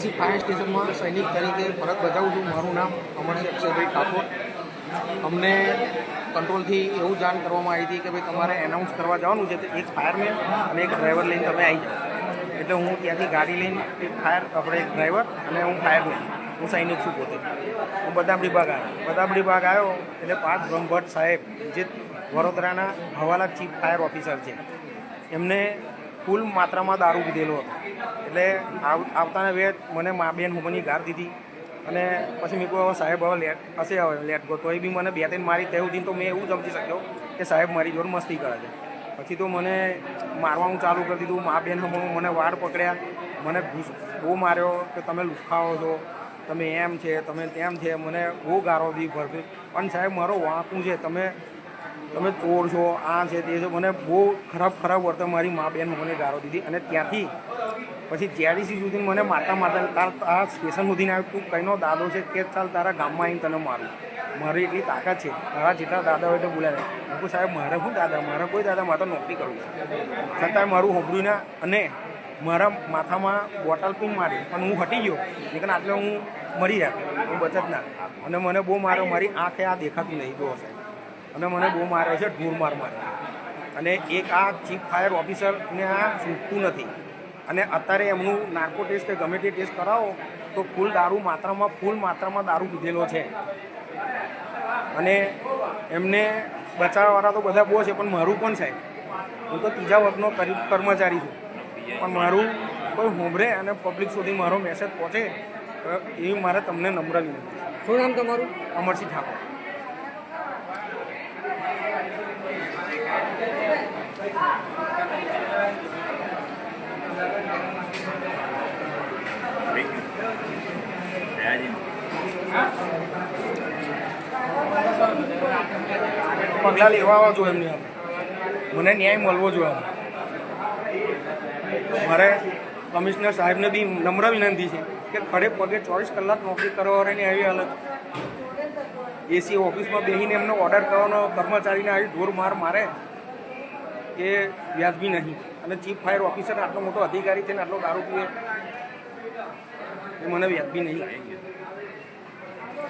સ્ટેશનમાં સૈનિક તરીકે ફરજ બજાવું છું. મારું નામ અમરસિંહ અક્ષયભાઈ ઠાકોર. અમને કંટ્રોલથી એવું જાણ કરવામાં આવી હતી કે ભાઈ તમારે એનાઉન્સ કરવા જવાનું છે, તો એક ફાયરમેન અને એક ડ્રાઈવર લઈને તમે આવી જાઓ. એટલે હું ત્યાંથી ગાડી લઈને એક ફાયર આપણે એક ડ્રાઈવર અને હું ફાયરમેન હું સૈનિક છું પોતે. હું બદામડી બાગ આવ્યો. બદામડી બાગ આવ્યો એટલે પાર્થ બ્રહ્મભટ્ટ સાહેબ, જે વડોદરાના હવાલા ચીફ ફાયર ઓફિસર છે, એમને ફૂલ માત્રામાં દારૂ પીધેલો હતો. એટલે આવ- આવતાને વેત મને મા, બેન હુમની ગાર દીધી અને પછી મેં કહ્યું હવે સાહેબ હવે લેટ, હશે હવે લેટ ગો. તોય બી મને બે ત્રણ મારી તે સુધી તો મેં એવું સમજી શક્યો કે સાહેબ મારી જોડે મસ્તી કરે છે. પછી તો મને મારવાનું ચાલુ કરી દીધું. મા બેન હમણું મને વાળ પકડ્યા. મને બહુ માર્યો કે તમે લુખાવો છો, તમે એમ છે, તમે તેમ છે. મને બહુ ગારો દી ભરતી પણ સાહેબ મારો વાંકું છે? તમે તમે ચોર છો, આ છે, તે છે. મને બહુ ખરાબ ખરાબ વર્તન મારી મા બેન મને ગાળો દીધી અને ત્યાંથી પછી જેડીસી સુધી મને મારતા મારતા તાર આ સ્ટેશન સુધીને આવ્યું. તું કઈનો દાદો છે કે ચાલ તારા ગામમાં આવીને તને મારું. મારી એટલી તાકાત છે. મારા જેટલા દાદા હોય તો બોલાવે હું સાહેબ, મારે શું દાદા? મારે કોઈ દાદા? મારે તો નોકરી કરું છતાં મારું હોબડ્યું ના અને મારા માથામાં બોટલ પણ મારી. પણ હું હટી ગયો. નીકળ આટલે હું મરી જાય હું બચત ના અને મને બહુ મારો, મારી આંખે આ દેખાતું નહીં. બહુ સાહેબ. અને મને બહુ માર્યો છે ઢૂર માર માર્યો અને એક આ ચીફ ફાયર ઓફિસરને આ છૂટતું નથી. અને અત્યારે એમનું નાર્કો ટેસ્ટ કે ગમે તે ટેસ્ટ કરાવો તો ફૂલ દારૂ માત્રામાં ફૂલ માત્રામાં દારૂ પીધેલો છે. અને એમને બચાવવાવાળા તો બધા બહુ છે પણ મારું પણ સાહેબ હું તો ત્રીજા વર્ગનો કરી કર્મચારી છું. પણ મારું કોઈ હોંભરે અને પબ્લિક સુધી મારો મેસેજ પહોંચે એવી મારે તમને નમ્ર વિનંતી શું નામ તમારું? અમરસિંહ ઠાકોર. પગલાં લેવા આવવા જોઈએ એમને મને ન્યાય મળવો જોઈએ મારે કમિશનર સાહેબને બી નમ્ર વિનંતી છે કે ખડે પગે ચોવીસ કલાક નોકરી કરવાની આવી હાલત. એસી ઓફિસમાં બેસીને એમનો ઓર્ડર કરવાનો કર્મચારીને આવી ઢોર માર મારે એ વ્યાજબી નહીં. અને ચીફ ફાયર ઓફિસર આટલો મોટો અધિકારી છે ને આટલો દારૂ પીએ એ મને વ્યાજબી નહીં લાગે.